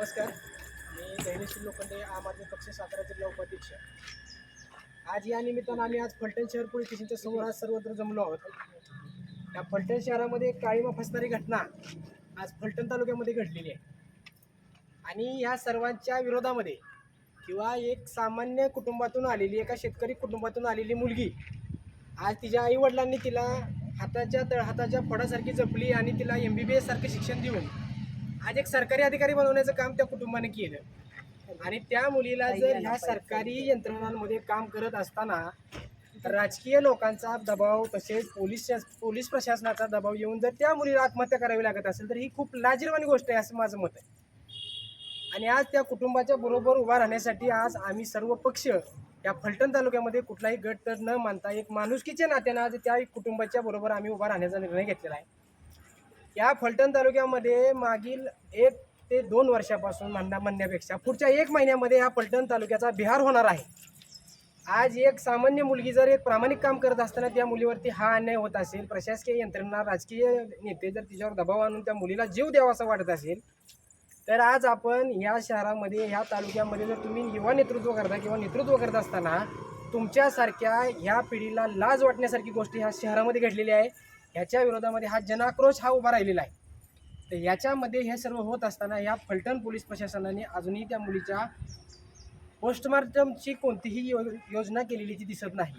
नमस्कार. मी दैनशील लोखंडे आम आदमी पक्ष सातारा जिल्हा उपाध्यक्ष आज या निमित्तानं आम्ही आज फलटण शहर पोलीस स्टेशनच्या समोर आज सर्वत्र जमलो आहोत. या फलटण शहरामध्ये काळीमा फसणारी घटना आज फलटण तालुक्यामध्ये घडलेली आहे. आणि ह्या सर्वांच्या विरोधामध्ये किंवा एक सामान्य कुटुंबातून आलेली एका शेतकरी कुटुंबातून आलेली मुलगी आज तिच्या आईवडिलांनी तिला हाताच्या तळहाताच्या फडासारखी जपली आणि तिला एम बी बी एससारखं शिक्षण देऊन आज एक सरकारी अधिकारी बनवण्याचं काम त्या कुटुंबाने केलं. आणि त्या मुलीला जर ह्या सरकारी यंत्रणांमध्ये काम करत असताना राजकीय लोकांचा दबाव तसेच पोलीस पोलीस प्रशासनाचा दबाव येऊन जर त्या मुलीला आत्महत्या करावी लागत असेल तर ही खूप लाजीरवाणी गोष्ट आहे असं माझं मत आहे. आणि आज त्या कुटुंबाच्या बरोबर उभा राहण्यासाठी आज आम्ही सर्व पक्ष या फलटण तालुक्यामध्ये कुठलाही गट तर न मानता एक माणुसकीच्या नात्यानं आज त्या कुटुंबाच्या बरोबर आम्ही उभा राहण्याचा निर्णय घेतलेला आहे. या फलटण तालुक्यामध्ये मागील एक ते दोन वर्षापासून म्हणण्या म्हणण्यापेक्षा पुढच्या एक महिन्यामध्ये या फलटण तालुक्याचा बिहार होणार आहे. आज एक सामान्य मुलगी जर एक प्रामाणिक काम करत असताना त्या मुलीवरती हा अन्याय होत असेल प्रशासकीय यंत्रणा राजकीय नेते जर तिच्यावर दबाव आणून त्या मुलीला जीव द्यावा असं वाटत असेल तर आज आपण या शहरामध्ये ह्या तालुक्यामध्ये जर तुम्ही युवा नेतृत्व करता किंवा नेतृत्व करत असताना तुमच्यासारख्या ह्या पिढीला लाज वाटण्यासारखी गोष्टी ह्या शहरामध्ये घडलेली आहे. ह्याच्या विरोधामध्ये हा जनाक्रोश हा उभा राहिलेला आहे. तर याच्यामध्ये हे सर्व होत असताना या फलटण पोलीस प्रशासनाने अजूनही त्या मुलीच्या पोस्टमार्टमची कोणतीही यो योजना केलेली ती दिसत नाही.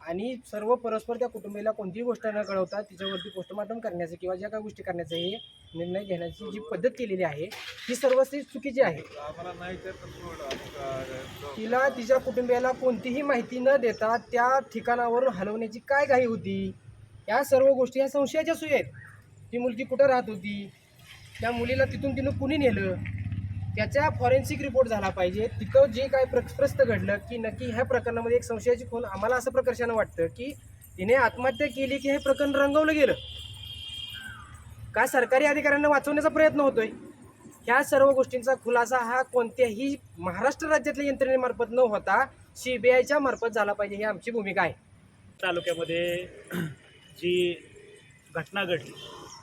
आणि सर्व परस्पर त्या कुटुंबीला कोणतीही गोष्ट न कळवता तिच्यावरती पोस्टमार्टम करण्याचं किंवा ज्या काही गोष्टी करण्याचं हे निर्णय घेण्याची जी पद्धत केलेली आहे ही सर्वस्वी चुकीची आहे. तिला तिच्या कुटुंबियाला कोणतीही माहिती न देता त्या ठिकाणावरून हलवण्याची काय घाई होती? या सर्व गोष्टी या संशयाच्या सुई आहेत. ती मुलगी कुठं राहत होती? त्या मुलीला तिथून तिनं कुणी नेलं? त्याचा फॉरेन्सिक रिपोर्ट झाला पाहिजे. तिथं जे काय प्रस्थ प्रस्त घडलं की नक्की ह्या प्रकरणामध्ये एक संशयाची खून आम्हाला असं प्रकर्षानं वाटतं की तिने आत्महत्या केली की हे प्रकरण रंगवलं गेलं. का सरकारी अधिकाऱ्यांना वाचवण्याचा प्रयत्न होतोय? ह्या सर्व गोष्टींचा खुलासा हा कोणत्याही महाराष्ट्र राज्यातल्या यंत्रणेमार्फत न होता सी बी आयच्या मार्फत झाला पाहिजे ही आमची भूमिका आहे. तालुक्यामध्ये जी घटना घडली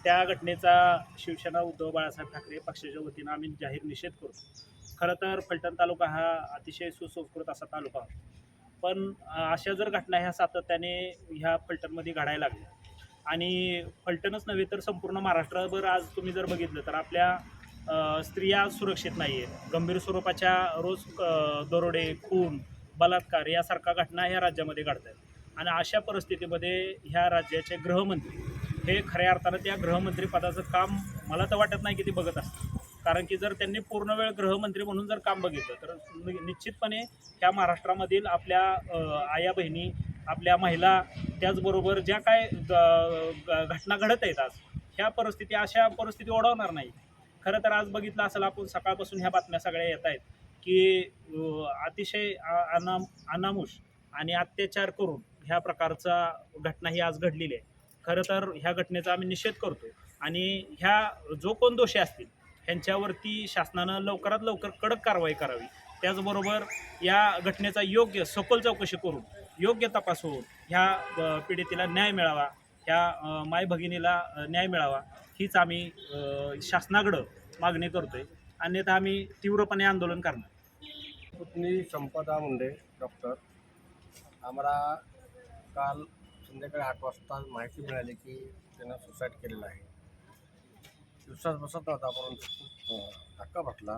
त्या घटनेचा शिवसेना उद्धव बाळासाहेब ठाकरे पक्षाच्या वतीनं आम्ही जाहीर निषेध करतो. खरं तर फलटण तालुका हा अतिशय सुसंस्कृत असा तालुका होता. पण अशा जर घटना ह्या सातत्याने ह्या फलटणमध्ये घडायला लागल्या. आणि फलटणच नव्हे तर संपूर्ण महाराष्ट्रभर आज तुम्ही जर बघितलं तर आपल्या स्त्रिया सुरक्षित नाही आहेत गंभीर स्वरूपाच्या रोज दरोडे खून बलात्कार यासारख्या घटना ह्या राज्यामध्ये घडत आहेत आणि अशा परिस्थितीमध्ये ह्या राज्याचे गृहमंत्री हे खऱ्या अर्थानं त्या गृहमंत्रीपदाचं काम मला तर वाटत नाही की ते बघत असतात कारण की जर त्यांनी पूर्ण वेळ गृहमंत्री म्हणून जर काम बघितलं तर नि- निश्चितपणे त्या महाराष्ट्रामधील आपल्या आया बहिणी आपल्या महिला त्याचबरोबर ज्या काय ग- घटना घडत आहेत आज ह्या परिस्थिती अशा परिस्थिती ओढवणार नाही खरं तर आज बघितलं असेल आपण सकाळपासून ह्या बातम्या सगळ्या येत आहेत की अतिशय अनाम अनामुष आणि अत्याचार करून ह्या प्रकारचा घटना ही आज घडलेली आहे. खरं तर ह्या घटनेचा आम्ही निषेध करतो आणि ह्या जो कोण दोषी असतील ह्यांच्यावरती शासनानं लवकरात लवकर कडक कारवाई करावी. त्याचबरोबर या घटनेचा योग्य सखोल चौकशी करून योग्य तपास होऊन ह्या पीडितेला न्याय मिळावा ह्या माय भगिनीला न्याय मिळावा हीच आम्ही शासनाकडं मागणी करतोय. अन्यथा आम्ही तीव्रपणे आंदोलन करणार. पुतणी संपदा मुंडे डॉक्टर. आम्हाला काल संध्याकाळी आठ वाजता माहिती मिळाली की त्यांना सुसाईड केलेलं आहे. दिवसात बसत नव्हता परंतु खूप धक्का बसला.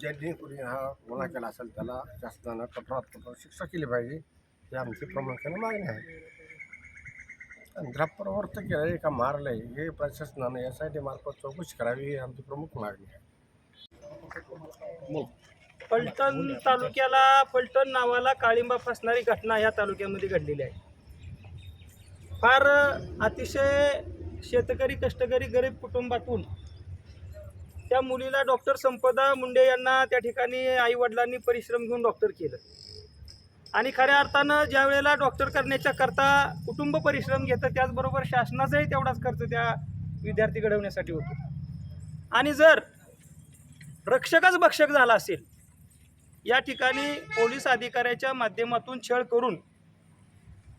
ज्यांनी कोणी हा गुन्हा केला असेल त्याला शासनानं कठोरात कठोर शिक्षा केली पाहिजे ही आमची प्रामुख्याने मागणी आहे. अंधराप्रवर्त केलं का मारलं आहे हे प्रशासनानं एस आय टी मार्फत चौकशी करावी ही आमची प्रमुख मागणी आहे. फलटण तालुक्याला फलटण नावाला काळिंबा फसणारी घटना ह्या तालुक्यामध्ये घडलेली आहे. फार अतिशय शेतकरी कष्टकरी गरीब कुटुंबातून त्या मुलीला डॉक्टर संपदा मुंडे यांना त्या ठिकाणी आईवडिलांनी परिश्रम घेऊन डॉक्टर केलं. आणि खऱ्या अर्थानं ज्या वेळेला डॉक्टर करण्याच्या करता कुटुंब परिश्रम घेतं त्याचबरोबर शासनाचाही तेवढाच खर्च त्या विद्यार्थी घडवण्यासाठी होतो. आणि जर रक्षकच भक्षक झाला असेल. या ठिकाणी पोलीस अधिकाऱ्याच्या माध्यमातून छळ करून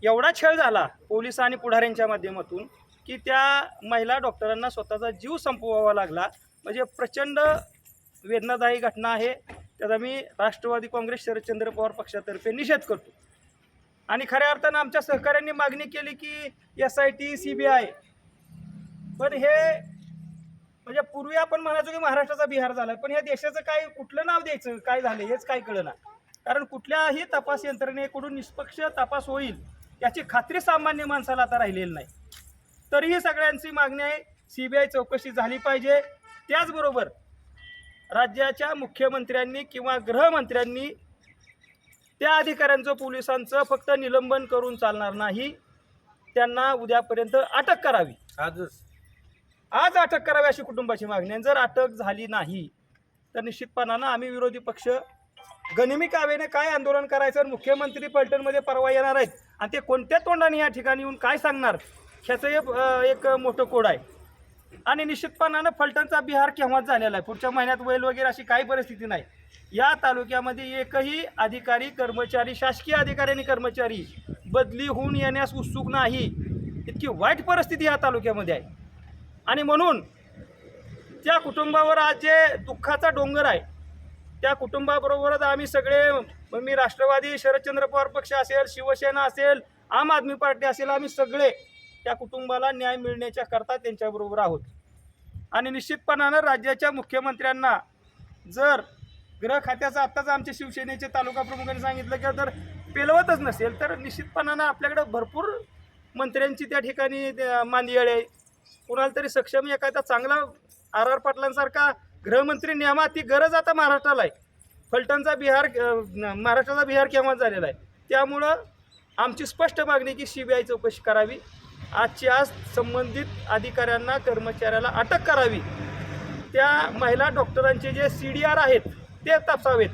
एवढा छळ झाला पोलीस आणि पुढाऱ्यांच्या माध्यमातून की त्या महिला डॉक्टरांना स्वतःचा जीव संपवावा लागला. म्हणजे प्रचंड वेदनादायी घटना आहे. त्याचा मी राष्ट्रवादी काँग्रेस शरदचंद्र पवार पक्षातर्फे निषेध करतो. आणि खऱ्या अर्थानं आमच्या सहकाऱ्यांनी मागणी केली की S I T C B I पण हे म्हणजे पूर्वी आपण म्हणायचो की महाराष्ट्राचा बिहार झाला पण या देशाचं काय कुठलं नाव द्यायचं काय झालं हेच काय कळलं कारण कुठल्याही तपास यंत्रणेकडून निष्पक्ष तपास होईल याची खात्री सामान्य माणसाला आता राहिलेली नाही. तरीही सगळ्यांची मागणी आहे सी बी आय चौकशी झाली पाहिजे. त्याचबरोबर राज्याच्या मुख्यमंत्र्यांनी किंवा गृहमंत्र्यांनी त्या अधिकाऱ्यांचं पोलिसांचं फक्त निलंबन करून चालणार नाही. त्यांना उद्यापर्यंत अटक करावी. आजच. आज अटक करावी अशी कुटुंबाची मागणी आहे. जर अटक झाली नाही तर निश्चितपणानं आम्ही विरोधी पक्ष गनिमी कावेने काय आंदोलन करायचं आणि मुख्यमंत्री पलटणमध्ये परवा येणार आहेत आणि ते कोणत्या तोंडाने या ठिकाणी येऊन काय सांगणार ह्याचं हे एक मोठं कोड आहे. आणि निश्चितपणानं फलटणचा बिहार केव्हाच झालेला आहे? पुढच्या महिन्यात वैल वगैरे अशी काही परिस्थिती नाही. या तालुक्यामध्ये एकही अधिकारी कर्मचारी शासकीय अधिकारी आणि कर्मचारी बदली होऊन येण्यास उत्सुक नाही. इतकी वाईट परिस्थिती या तालुक्यामध्ये आहे. आणि म्हणून त्या कुटुंबावर आज जे दुःखाचा डोंगर आहे त्या कुटुंबाबरोबरच आम्ही सगळे मी राष्ट्रवादी शरदचंद्र पवार पक्ष असेल शिवसेना असेल आम आदमी पार्टी असेल आम्ही सगळे त्या कुटुंबाला न्याय मिळण्याच्या करता त्यांच्याबरोबर आहोत. आणि निश्चितपणानं राज्याच्या मुख्यमंत्र्यांना जर गृह खात्याचं आत्ताच आमच्या शिवसेनेचे तालुका प्रमुखांनी सांगितलं की जर पेलवतच नसेल तर निश्चितपणानं आपल्याकडं भरपूर मंत्र्यांची त्या ठिकाणी त्या आहे कुणाला तरी सक्षम एखादा चांगला आर आर पाटलांसारखा गृहमंत्री नेमा ती गरज आता महाराष्ट्राला आहे. फलटणचा बिहार महाराष्ट्राचा बिहार केव्हा झालेला आहे? त्यामुळं आमची स्पष्ट मागणी की सी बी आय चौकशी करावी. आजची आज संबंधित अधिकाऱ्यांना कर्मचाऱ्याला अटक करावी. त्या महिला डॉक्टरांचे जे सी डी आर आहेत ते तपासावेत.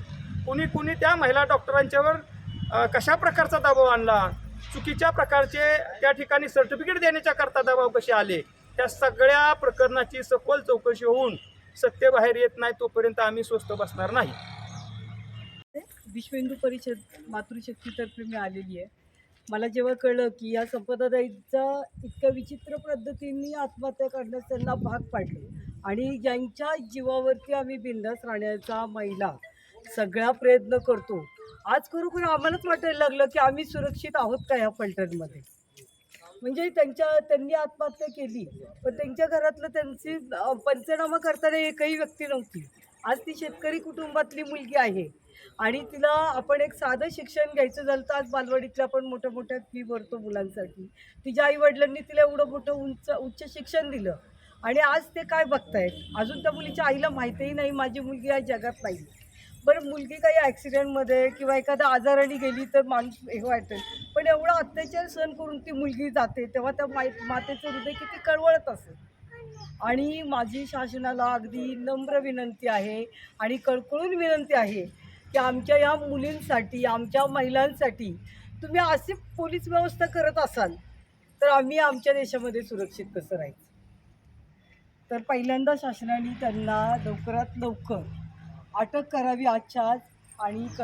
कुणी कुणी त्या महिला डॉक्टरांच्यावर कशा प्रकारचा दबाव आणला? चुकीच्या प्रकारचे त्या ठिकाणी सर्टिफिकेट देण्याच्या करता दबाव कसे आले? त्या सगळ्या प्रकरणाची सखोल चौकशी होऊन सत्य बाहेर येत नाही तोपर्यंत आम्ही स्वस्त बसणार नाही. विश्व हिंदू परिषद मातृशक्तीतर्फे मी आलेली आहे. मला जेव्हा कळलं की या संपदाताईचा इतक्या विचित्र पद्धतीने आत्महत्या करण्यास त्यांना भाग पाडले आणि ज्यांच्या जीवावरती आम्ही बिंदास राहण्याचा महिला सगळा प्रयत्न करतो आज खरोखर आम्हालाच वाटायला लागलं की आम्ही सुरक्षित आहोत का ह्या पलटणमध्ये? म्हणजे त्यांच्या त्यांनी आत्महत्या केली. पण त्यांच्या घरातलं त्यांची पंचनामा करताना एकही व्यक्ती नव्हती. आज ती शेतकरी कुटुंबातली मुलगी आहे. आणि तिला आपण एक साधं शिक्षण घ्यायचं झालं तर आज बालवाडीतल्या आपण मोठ्या मोठ्या फी भरतो मुलांसाठी. तिच्या आईवडिलांनी तिला एवढं मोठं उंच उच्च शिक्षण दिलं. आणि आज ते काय बघतायत? अजून त्या मुलीच्या आईला माहितीही नाही माझी मुलगी आज जगात नाही. बरं मुलगी काही ॲक्सिडेंटमध्ये किंवा एखाद्या आजाराने गेली तर माणूस हे वाटेल. पण एवढा अत्याचार सहन करून ती मुलगी जाते तेव्हा त्या माई मातेचं हृदय किती कळवळत असेल. आणि माझी शासनाला अगदी नम्र विनंती आहे आणि कळकळून विनंती आहे की आमच्या या मुलींसाठी आमच्या महिलांसाठी तुम्ही अशी पोलीस व्यवस्था करत असाल तर आम्ही आमच्या देशामध्ये सुरक्षित कसं राहायचं? तर पहिल्यांदा शासनाने त्यांना लवकरात लवकर अटक करावी आजच्या आज आणि क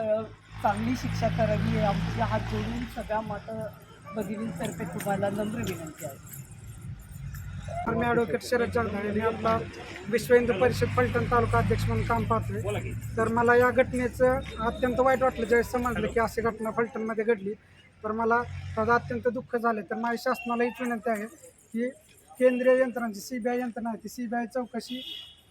चांगली शिक्षा करावी हे आमचे हात जोडून सगळ्या माता भगिनींतर्फे तुम्हाला नम्र विनंती आहे. मी ॲडव्होकेट शरद जगदाळे मी आपला विश्व हिंदू परिषद पलटण तालुका अध्यक्ष म्हणून काम पाहतोय. तर मला या घटनेचं अत्यंत वाईट वाटलं. ज्यावेळेस समजलं की अशी घटना फलटणमध्ये घडली तर मला त्याचं अत्यंत दुःख झाले. तर माझ्या शासनाला हीच विनंती आहे की केंद्रीय यंत्रणांची सी बी आय यंत्रणा आहे ती सी बी आय चौकशी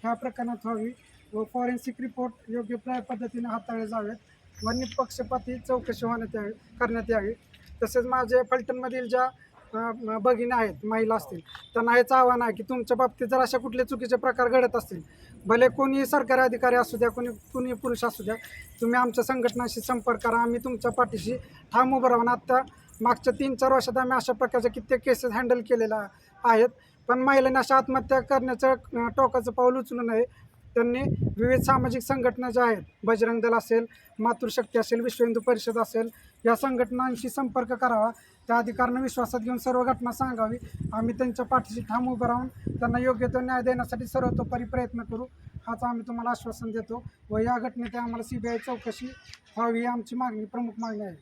ह्या प्रकरणात व्हावी. व फॉरेन्सिक रिपोर्ट योग्य पद्धतीने हाताळले जावेत. व निपक्षपाती चौकशी होण्यात यावी करण्यात यावी. तसेच माझे फलटणमधील ज्या भगिनी आहेत महिला असतील त्यांना हेच आव्हान आहे की तुमच्या बाबतीत जर अशा कुठले चुकीचे प्रकार घडत असतील भले कोणी सरकारी अधिकारी असू द्या कोणी कुणी पुरुष असू द्या तुम्ही आमच्या संघटनाशी संपर्क करा आम्ही तुमच्या पाठीशी ठाम उभं राहून आत्ता मागच्या तीन चार वर्षात आम्ही अशा प्रकारच्या कित्येक केसेस हँडल केलेल्या आहेत. पण महिलांनी अशा आत्महत्या करण्याचं टोकाचं पाऊल उचलू नये त्यांनी विविध सामाजिक संघटना ज्या आहेत बजरंग दल असेल मातृशक्ती असेल विश्व हिंदू परिषद असेल या संघटनांशी संपर्क करावा. त्या अधिकाऱ्यांना विश्वासात घेऊन सर्व घटना सांगावी. आम्ही त्यांच्या पाठीशी ठाम उभं राहून त्यांना योग्य तो न्याय देण्यासाठी सर्वतोपरी प्रयत्न करू हाच आम्ही तुम्हाला आश्वासन देतो. व या घटनेत आम्हाला सी बी आय चौकशी व्हावी ही आमची मागणी प्रमुख मागणी आहे.